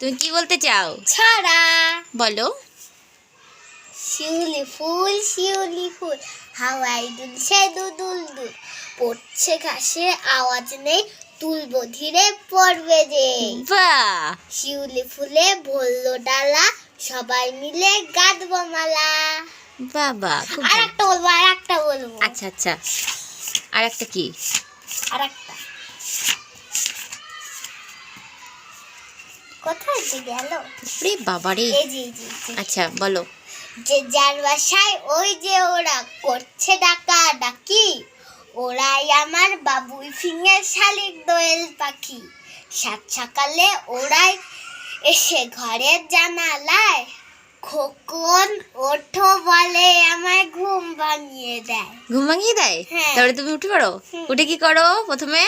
তুমি কি বলতে চাও? ছাড়া। বলো। শিউলি ফুল শিউলি ফুল হাওয়াই দুলছে দুদুল দুল পড়ছে ঘাসে আওয়াজ নেই তুলবো ধীরে পড়বে যে। শিউলি ফুলে ভরলো ডালা সবাই মিলে গাঁদবো মালা। বাবা আর একটা বলব আর একটা বলব। আচ্ছা আচ্ছা। আর একটা কি? আর একটা কোথায় যে গেল? রে বাবা রে এই যে এই যে, এই যে। আচ্ছা বলো। যে যার বাসায় ওই যে ওরা করছে ডাকা ডাকি ওরাই আমার বাবুই ফিঙের শালিক দোয়েল পাখি। সাত সকালে ওরাই এসে ঘরের জানালায় খোকন ওঠো বলে আমায় ঘুম ভাঙিয়ে দেয়। ঘুম ভাঙিয়ে দেয়? হ্যাঁ। তারপরে তুমি উঠে পড়ো? উঠে কি করো প্রথমে?